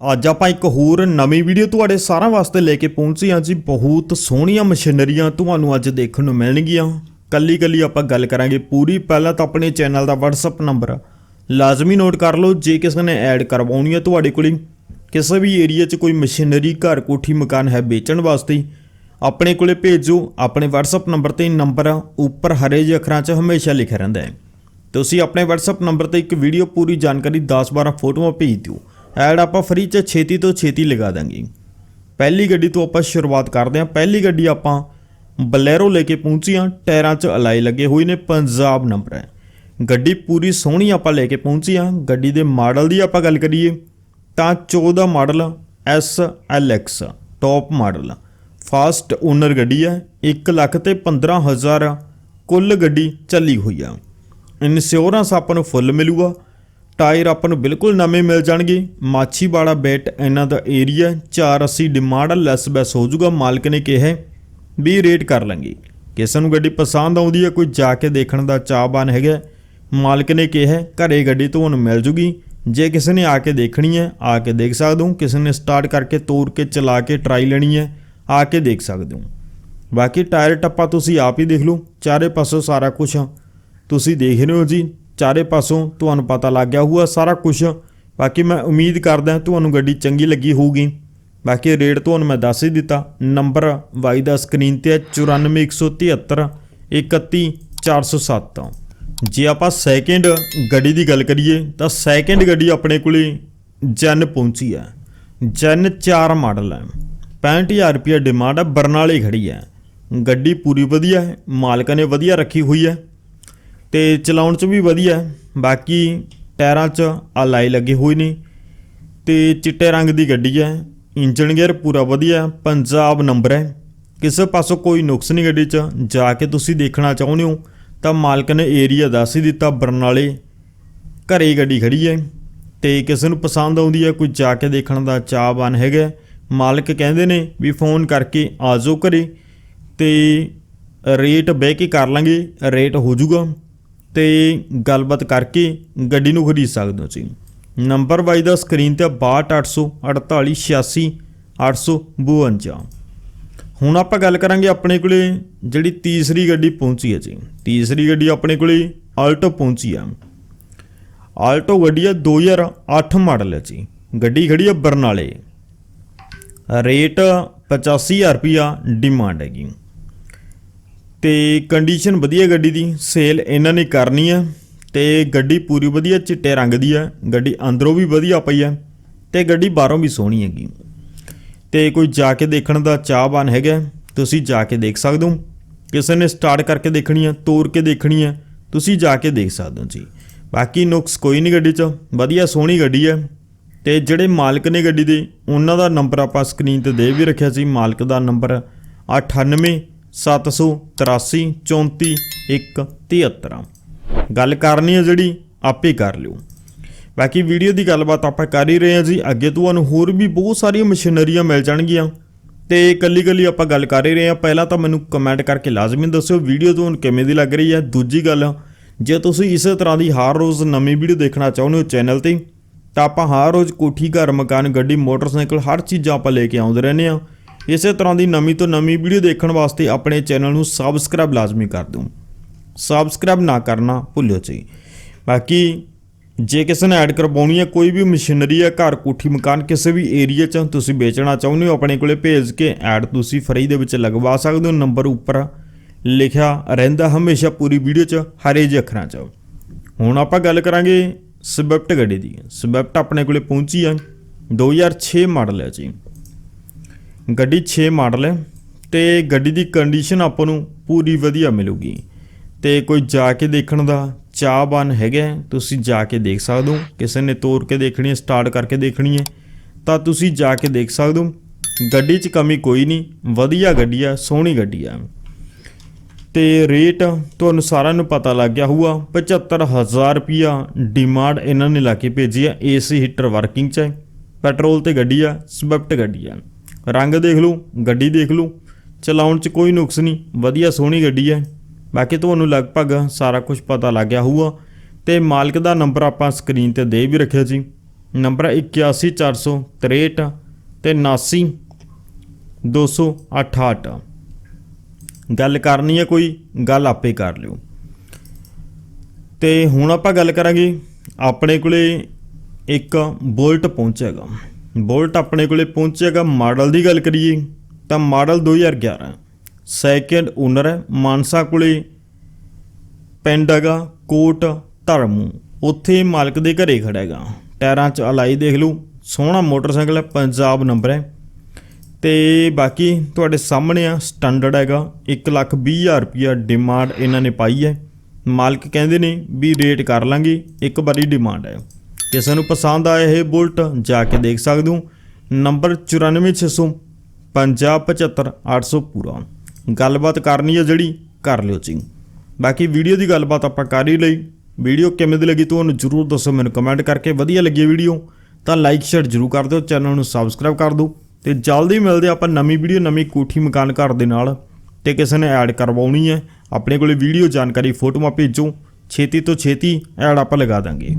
ਅੱਜ ਆਪਾਂ ਇੱਕ ਹੋਰ ਨਵੀਂ ਵੀਡੀਓ ਤੁਹਾਡੇ ਸਾਰਿਆਂ ਵਾਸਤੇ ਲੈ ਕੇ ਪਹੁੰਚੇ ਹਾਂ ਜੀ। ਬਹੁਤ ਸੋਹਣੀਆਂ ਮਸ਼ੀਨਰੀਆਂ ਤੁਹਾਨੂੰ ਅੱਜ ਦੇਖਣ ਨੂੰ ਮਿਲਣਗੀਆਂ। ਕੱਲੀ ਕੱਲੀ ਆਪਾਂ ਗੱਲ ਕਰਾਂਗੇ ਪੂਰੀ। ਪਹਿਲਾਂ ਤਾਂ ਆਪਣੇ ਚੈਨਲ ਦਾ WhatsApp ਨੰਬਰ ਲਾਜ਼ਮੀ ਨੋਟ ਕਰ ਲਓ। ਜੇ ਕਿਸੇ ਨੇ ਐਡ ਕਰਵਾਉਣੀ ਹੈ ਤੁਹਾਡੇ ਕੋਲ, ਕਿਸੇ ਵੀ ਏਰੀਆ 'ਚ ਕੋਈ ਮਸ਼ੀਨਰੀ, ਘਰ ਕੋਠੀ, ਮਕਾਨ ਹੈ ਵੇਚਣ ਵਾਸਤੇ, ਆਪਣੇ ਕੋਲੇ ਭੇਜੋ। ਆਪਣੇ WhatsApp ਨੰਬਰ ਤੇ ਨੰਬਰ ਉੱਪਰ ਹਰੇ ਜਿਹੇ ਅੱਖਰਾਂ 'ਚ ਹਮੇਸ਼ਾ ਲਿਖਿਆ ਰਹਿੰਦਾ ਹੈ। ਤੁਸੀਂ ਆਪਣੇ WhatsApp ਨੰਬਰ ਤੇ ਇੱਕ ਵੀਡੀਓ ਪੂਰੀ ਜਾਣਕਾਰੀ 10-12 ਫੋਟੋਆਂ ਭੇਜ ਦਿਓ। ਐਡ ਆਪਾਂ ਫ੍ਰੀ 'ਚ ਛੇਤੀ ਤੋਂ ਛੇਤੀ ਲਗਾ ਦਾਂਗੇ। ਪਹਿਲੀ ਗੱਡੀ ਤੋਂ ਆਪਾਂ ਸ਼ੁਰੂਆਤ ਕਰਦੇ ਹਾਂ। ਪਹਿਲੀ ਗੱਡੀ ਆਪਾਂ ਬਲੈਰੋ ਲੈ ਕੇ ਪਹੁੰਚੀ ਹਾਂ। ਟਾਇਰਾਂ 'ਚ ਅਲਾਈ ਲੱਗੇ ਹੋਏ ਨੇ ਪੰਜਾਬ ਨੰਬਰ ਹੈ। ਗੱਡੀ ਪੂਰੀ ਸੋਹਣੀ ਆਪਾਂ ਲੈ ਕੇ ਪਹੁੰਚੀ ਹਾਂ। ਗੱਡੀ ਦੇ ਮਾਡਲ ਦੀ ਆਪਾਂ ਗੱਲ ਕਰੀਏ ਤਾਂ 14 model SLX top model. First owner ਗੱਡੀ ਹੈ। 1 ਲੱਖ ਤੇ 15000 ਕੁੱਲ ਗੱਡੀ ਚੱਲੀ ਹੋਈ ਆ। ਇੰਸ਼ੋਰੈਂਸ ਆਪਾਂ ਨੂੰ ਫੁੱਲ ਮਿਲੂਗਾ। ਟਾਇਰ ਆਪਾਂ ਨੂੰ ਬਿਲਕੁਲ ਨਵੇਂ ਮਿਲ ਜਾਣਗੇ। ਮਾਛੀਵਾੜਾ ਬੈਟ ਇਹਨਾਂ ਦਾ ਏਰੀਆ 480 ਡਿਮਾਂਡ ਲੈਸ ਬੈਸ ਹੋ ਜਾਊਗਾ ਮਾਲਕ ਨੇ ਕਿਹਾ ਵੀ ਰੇਟ ਕਰ ਲਾਂਗੇ। ਕਿਸੇ ਨੂੰ ਗੱਡੀ ਪਸੰਦ ਆਉਂਦੀ ਹੈ ਕੋਈ ਜਾ ਕੇ ਦੇਖਣ ਦਾ ਚਾਹਵਾਨ ਹੈਗਾ ਮਾਲਕ ਨੇ ਕਿਹਾ ਹੈ, ਘਰੇ ਗੱਡੀ ਤੁਹਾਨੂੰ ਮਿਲ ਜੂਗੀ। ਜੇ ਕਿਸੇ ਨੇ ਆ ਕੇ ਦੇਖਣੀ ਹੈ ਆ ਕੇ ਦੇਖ ਸਕਦੇ ਹੋ। ਕਿਸੇ ਨੇ ਸਟਾਰਟ ਕਰਕੇ ਤੋੜ ਕੇ ਚਲਾ ਕੇ ਟਰਾਈ ਲੈਣੀ ਹੈ ਆ ਕੇ ਦੇਖ ਸਕਦੇ ਹੋ। ਬਾਕੀ ਟਾਇਰ ਟੱਪਾ ਤੁਸੀਂ ਆਪ ਹੀ ਦੇਖ ਲਓ ਚਾਰੇ ਪਾਸੋਂ ਸਾਰਾ ਕੁਝ ਤੁਸੀਂ ਦੇਖ ਰਹੇ ਹੋ ਜੀ ਚਾਰੇ ਪਾਸੋਂ ਤੁਹਾਨੂੰ ਪਤਾ ਲੱਗ ਗਿਆ ਹੋਊਗਾ, ਸਾਰਾ ਕੁਝ ਬਾਕੀ ਮੈਂ ਉਮੀਦ ਕਰਦਾ ਤੁਹਾਨੂੰ ਗੱਡੀ ਚੰਗੀ ਲੱਗੀ ਹੋਊਗੀ। ਬਾਕੀ ਰੇਟ ਤੁਹਾਨੂੰ ਮੈਂ ਦੱਸ ਹੀ ਦਿੱਤਾ। ਨੰਬਰ ਵਾਈ ਦਾ ਸਕਰੀਨ ਤੇ ਹੈ 94173 31407 ਜੇ ਆਪਾਂ ਸੈਕਿੰਡ ਗੱਡੀ ਦੀ ਗੱਲ ਕਰੀਏ, ਤਾਂ ਸੈਕਿੰਡ ਗੱਡੀ ਆਪਣੇ ਕੋਲੇ ਜਨ ਪਹੁੰਚੀ ਹੈ। ਜਨ 4 ਮਾਡਲ ਹੈ। 65000 ਰੁਪਏ ਡਿਮਾਂਡ ਹੈ, ਬਰਨਾਲੇ ਖੜੀ ਹੈ। ਗੱਡੀ ਪੂਰੀ ਵਧੀਆ ਹੈ, ਮਾਲਕਾਂ ਨੇ ਵਧੀਆ ਰੱਖੀ ਹੋਈ ਹੈ। ਤੇ ਚਲਾਉਣ 'ਚ ਵੀ ਵਧੀਆ ਬਾਕੀ ਟਾਇਰਾਂ 'ਚ ਅਲਾਈ ਲੱਗੇ ਹੋਏ ਨੇ ਤੇ ਚਿੱਟੇ ਰੰਗ ਦੀ ਗੱਡੀ ਹੈ ਇੰਜਨ ਗੇਅਰ ਪੂਰਾ ਵਧੀਆ ਪੰਜਾਬ ਨੰਬਰ ਹੈ। ਕਿਸੇ ਪਾਸੋਂ ਕੋਈ ਨੁਕਸ ਨਹੀਂ ਗੱਡੀ 'ਚ, ਜਾ ਕੇ ਤੁਸੀਂ ਦੇਖਣਾ ਚਾਹੁੰਦੇ ਹੋ, ਤਾਂ ਮਾਲਕ ਨੇ ਏਰੀਆ ਦੱਸ ਹੀ ਦਿੱਤਾ, ਬਰਨਾਲੇ ਘਰੇ ਗੱਡੀ ਖੜੀ ਹੈ। ਤੇ ਕਿਸੇ ਨੂੰ ਪਸੰਦ ਆਉਂਦੀ ਹੈ, ਕੋਈ ਜਾ ਕੇ ਦੇਖਣ ਦਾ ਚਾਹਵਾਨ ਹੈਗਾ ਮਾਲਕ ਕਹਿੰਦੇ ਨੇ ਵੀ ਫੋਨ ਕਰਕੇ ਆ ਜਾਓ ਘਰੇ, ਤੇ ਰੇਟ ਬਹਿ ਕੇ ਕਰ ਲਾਂਗੇ, ਰੇਟ ਹੋ ਜਾਊਗਾ। ਤੇ ਗੱਲਬਾਤ ਕਰਕੇ ਗੱਡੀ ਨੂੰ ਖਰੀਦ ਸਕਦੇ ਹੋ ਤੁਸੀਂ। ਨੰਬਰ ਵਾਈ ਦਾ ਸਕਰੀਨ ਤੇ 62800 4886 852 ਹੁਣ ਆਪਾਂ ਗੱਲ ਕਰਾਂਗੇ ਆਪਣੇ ਕੋਲੇ ਜਿਹੜੀ ਤੀਸਰੀ ਗੱਡੀ ਪਹੁੰਚੀ ਹੈ ਜੀ। ਤੀਸਰੀ ਗੱਡੀ ਆਪਣੇ ਕੋਲੇ ਆਲਟੋ ਪਹੁੰਚੀ ਆ। ਆਲਟੋ ਗੱਡੀ ਆ 2008 ਮਾਡਲ ਹੈ ਜੀ। ਗੱਡੀ ਖੜੀ ਆ ਬਰਨਾਲੇ। ਰੇਟ 85000 ਰੁਪਿਆ ਡਿਮਾਂਡ ਹੈਗੀ। ਤੇ ਕੰਡੀਸ਼ਨ ਵਧੀਆ ਗੱਡੀ ਦੀ ਸੇਲ ਇਹਨਾਂ ਨੇ ਕਰਨੀ ਆ, ਤੇ ਗੱਡੀ ਪੂਰੀ ਵਧੀਆ ਚਿੱਟੇ ਰੰਗ ਦੀ ਆ, ਗੱਡੀ ਅੰਦਰੋਂ ਵੀ ਵਧੀਆ ਪਈ ਆ, ਤੇ ਗੱਡੀ ਬਾਹਰੋਂ ਵੀ ਸੋਹਣੀ ਹੈਗੀ। ਤੇ ਕੋਈ ਜਾ ਕੇ ਦੇਖਣ ਦਾ ਚਾਹਵਾਨ ਹੈਗਾ, ਤੁਸੀਂ ਜਾ ਕੇ ਦੇਖ ਸਕਦੇ ਹੋ। ਕਿਸੇ ਨੇ ਸਟਾਰਟ ਕਰਕੇ ਦੇਖਣੀ ਆ ਤੋੜ ਕੇ ਦੇਖਣੀ ਆ, ਤੁਸੀਂ ਜਾ ਕੇ ਦੇਖ ਸਕਦੇ ਹੋ ਜੀ। ਬਾਕੀ ਨੁਕਸ ਕੋਈ ਨਹੀਂ ਗੱਡੀ 'ਚ, ਵਧੀਆ ਸੋਹਣੀ ਗੱਡੀ ਹੈ ਤੇ ਜਿਹੜੇ ਮਾਲਕ ਨੇ ਗੱਡੀ ਦੇ, ਉਹਨਾਂ ਦਾ ਨੰਬਰ ਆਪਾਂ ਸਕਰੀਨ ਤੇ ਦੇ ਵੀ ਰੱਖਿਆ ਸੀ, ਮਾਲਕ ਦਾ ਨੰਬਰ 98 783 34 173 ਗੱਲ ਕਰਨੀ ਹੈ ਜਿਹੜੀ, ਆਪੇ ਕਰ ਲਿਓ। ਬਾਕੀ ਵੀਡੀਓ ਦੀ ਗੱਲਬਾਤ ਆਪਾਂ ਕਰ ਹੀ ਰਹੇ ਹਾਂ ਜੀ। ਅੱਗੇ ਤੁਹਾਨੂੰ ਹੋਰ ਵੀ ਬਹੁਤ ਸਾਰੀਆਂ ਮਸ਼ੀਨਰੀਆਂ ਮਿਲ ਜਾਣਗੀਆਂ। ਤੇ ਕੱਲੀ ਕੱਲੀ ਆਪਾਂ ਗੱਲ ਕਰ ਹੀ ਰਹੇ ਹਾਂ। ਪਹਿਲਾਂ ਤਾਂ ਮੈਨੂੰ ਕਮੈਂਟ ਕਰਕੇ ਲਾਜ਼ਮੀ ਦੱਸਿਓ, ਵੀਡੀਓ ਤੁਹਾਨੂੰ ਕਿਵੇਂ ਦੀ ਲੱਗ ਰਹੀ ਹੈ। ਦੂਜੀ ਗੱਲ, ਜੇ ਤੁਸੀਂ ਇਸੇ ਤਰ੍ਹਾਂ ਦੀ ਹਰ ਰੋਜ਼ ਨਵੀਂ ਵੀਡੀਓ ਦੇਖਣਾ ਚਾਹੁੰਦੇ ਹੋ ਚੈਨਲ ਤੇ, ਤਾਂ ਆਪਾਂ ਹਰ ਰੋਜ਼ ਕੋਠੀ, ਘਰ, ਮਕਾਨ, ਗੱਡੀ, ਮੋਟਰਸਾਈਕਲ, ਹਰ ਚੀਜ਼ਾਂ ਆਪਾਂ ਲੈ ਕੇ ਆਉਂਦੇ ਰਹਿੰਦੇ ਆ ਇਸੇ ਤਰ੍ਹਾਂ ਦੀ ਨਵੀਂ ਤੋਂ ਨਵੀਂ ਵੀਡੀਓ ਦੇਖਣ ਵਾਸਤੇ ਆਪਣੇ ਚੈਨਲ ਨੂੰ ਸਬਸਕ੍ਰਾਈਬ ਲਾਜ਼ਮੀ ਕਰ ਦਿਓ। ਸਬਸਕ੍ਰਾਈਬ ਨਾ ਕਰਨਾ ਭੁੱਲਿਓ ਜੀ। ਬਾਕੀ, ਜੇ ਕਿਸੇ ਨੇ ਐਡ ਕਰਵਾਉਣੀ ਹੈ, ਕੋਈ ਵੀ ਮਸ਼ੀਨਰੀ ਹੈ, ਘਰ, ਕੋਠੀ, ਮਕਾਨ, ਕਿਸੇ ਵੀ ਏਰੀਆ 'ਚ ਤੁਸੀਂ ਵੇਚਣਾ ਚਾਹੁੰਦੇ ਹੋ, ਆਪਣੇ ਕੋਲੇ ਭੇਜ ਕੇ ਐਡ ਤੁਸੀਂ ਫਰੀ ਦੇ ਵਿੱਚ ਲਗਵਾ ਸਕਦੇ ਹੋ। ਨੰਬਰ ਉੱਪਰ ਲਿਖਿਆ ਰਹਿੰਦਾ ਹਮੇਸ਼ਾ ਪੂਰੀ ਵੀਡੀਓ 'ਚ ਹਰੇ ਜਿਹੇ ਅੱਖਰਾਂ 'ਚ। ਹੁਣ ਆਪਾਂ ਗੱਲ ਕਰਾਂਗੇ ਸਵਿਫਟ ਗੱਡੀ ਦੀ। ਸਵਿਫਟ ਆਪਣੇ ਕੋਲੇ ਪਹੁੰਚੀ ਹੈ। 2006 ਮਾਡਲ ਹੈ ਜੀ। ਗੱਡੀ 6 ਮਾਡਲ ਹੈ ਤੇ ਗੱਡੀ ਦੀ ਕੰਡੀਸ਼ਨ ਆਪਾਂ ਨੂੰ ਪੂਰੀ ਵਧੀਆ ਮਿਲੂਗੀ। ਤੇ ਕੋਈ ਜਾ ਕੇ ਦੇਖਣ ਦਾ ਚਾਹਵਾਨ ਹੈਗਾ ਤੁਸੀਂ ਜਾ ਕੇ ਦੇਖ ਸਕਦੇ ਹੋ। ਕਿਸੇ ਨੇ ਤੋੜ ਕੇ ਦੇਖਣੀ ਹੈ ਸਟਾਰਟ ਕਰਕੇ ਦੇਖਣੀ ਹੈ, ਤਾਂ ਤੁਸੀਂ ਜਾ ਕੇ ਦੇਖ ਸਕਦੇ ਹੋ। ਗੱਡੀ 'ਚ ਕਮੀ ਕੋਈ ਨਹੀਂ, ਵਧੀਆ ਗੱਡੀ ਆ, ਸੋਹਣੀ ਗੱਡੀ ਆ। ਤੇ ਰੇਟ ਤੁਹਾਨੂੰ ਸਾਰਿਆਂ ਨੂੰ ਪਤਾ ਲੱਗ ਗਿਆ ਹੋਊਗਾ 75000 ਰੁਪਿਆ ਡਿਮਾਂਡ ਇਹਨਾਂ ਨੇ ਲਾ ਕੇ ਭੇਜੀ ਆ ਏਸੀ ਹੀਟਰ ਵਰਕਿੰਗ 'ਚ ਹੈ ਪੈਟਰੋਲ ਤੇ ਗੱਡੀ ਆ ਸਵਿਫਟ ਗੱਡੀ ਆ। ਰੰਗ ਦੇਖ ਲਓ ਗੱਡੀ ਦੇਖ ਲਓ ਚਲਾਉਣ 'ਚ ਕੋਈ ਨੁਕਸ ਨਹੀਂ, ਵਧੀਆ ਸੋਹਣੀ ਗੱਡੀ ਹੈ ਬਾਕੀ ਤੁਹਾਨੂੰ ਲਗਭਗ ਸਾਰਾ ਕੁਝ ਪਤਾ ਲੱਗ ਗਿਆ ਹੋਊਗਾ। ਤੇ ਮਾਲਕ ਦਾ ਨੰਬਰ ਆਪਾਂ ਸਕਰੀਨ ਤੇ ਦੇ ਵੀ ਰੱਖਿਆ ਸੀ। ਨੰਬਰ ਹੈ 81463 ਤੇ 79 268 ਗੱਲ ਕਰਨੀ ਹੈ ਕੋਈ, ਗੱਲ ਆਪੇ ਕਰ ਲਿਓ। ਤੇ ਹੁਣ ਆਪਾਂ ਗੱਲ ਕਰਾਂਗੇ, ਆਪਣੇ ਕੋਲੇ ਇੱਕ ਬੋਲਟ ਪਹੁੰਚੇਗਾ। ਬੋਲਟ ਆਪਣੇ ਕੋਲੇ ਪਹੁੰਚੇਗਾ ਮਾਡਲ ਦੀ ਗੱਲ ਕਰੀਏ, ਤਾਂ ਮਾਡਲ 2011 ਸੈਕਿੰਡ ਓਨਰ ਹੈ, ਮਾਨਸਾ ਕੋਲੇ ਪਿੰਡ ਹੈਗਾ, ਕੋਟ ਧਰਮੂ। ਉੱਥੇ ਮਾਲਕ ਦੇ ਘਰੇ ਖੜਾ ਹੈਗਾ। ਟਾਇਰਾਂ 'ਚ ਅਲਾਈ ਦੇਖ ਲਓ, ਸੋਹਣਾ ਮੋਟਰਸਾਈਕਲ ਹੈ, ਪੰਜਾਬ ਨੰਬਰ ਹੈ। ਤੇ ਬਾਕੀ ਤੁਹਾਡੇ ਸਾਹਮਣੇ ਆ ਸਟੈਂਡਰਡ ਹੈਗਾ 120000 ਰੁਪਿਆ ਡਿਮਾਂਡ ਇਹਨਾਂ ਨੇ ਪਾਈ ਹੈ। ਮਾਲਕ ਕਹਿੰਦੇ ਨੇ ਵੀ ਰੇਟ ਕਰ ਲਾਂਗੇ, ਇੱਕ ਵਾਰੀ ਡਿਮਾਂਡ ਹੈ। ਕਿਸੇ ਨੂੰ ਪਸੰਦ ਆਇਆ ਇਹ ਬੁਲਟ ਜਾ ਕੇ ਦੇਖ ਸਕਦੇ ਹੋ। ਨੰਬਰ 94600 5075800 ਪੂਰਾ। ਗੱਲਬਾਤ ਕਰਨੀ ਹੈ ਜਿਹੜੀ, ਕਰ ਲਿਓ ਜੀ ਬਾਕੀ ਵੀਡੀਓ ਦੀ ਗੱਲਬਾਤ ਆਪਾਂ ਕਰ ਹੀ ਲਈ। ਵੀਡੀਓ ਕਿਵੇਂ ਦੀ ਲੱਗੀ ਤੁਹਾਨੂੰ ਜਰੂਰ ਦੱਸੋ ਮੈਨੂੰ ਕਮੈਂਟ ਕਰਕੇ। ਵਧੀਆ ਲੱਗੀ ਵੀਡੀਓ, ਤਾਂ ਲਾਈਕ, ਸ਼ੇਅਰ ਜਰੂਰ ਕਰ ਦਿਓ। ਚੈਨਲ ਨੂੰ ਸਬਸਕ੍ਰਾਈਬ ਕਰ ਦਿਓ। ਤੇ ਜਲਦੀ ਮਿਲਦੇ ਆਪਾਂ ਨਵੀਂ ਵੀਡੀਓ, ਨਵੀਂ ਕੋਠੀ ਮਕਾਨ ਘਰ ਦੇ ਨਾਲ। ਤੇ ਕਿਸੇ ਨੇ ਐਡ ਕਰਵਾਉਣੀ ਹੈ, ਆਪਣੇ ਕੋਲੇ ਵੀਡੀਓ ਜਾਣਕਾਰੀ ਫੋਟੋਆਂ ਭੇਜੋ। ਛੇਤੀ ਤੋਂ ਛੇਤੀ ਐਡ ਆਪਾਂ ਲਗਾ ਦਾਂਗੇ।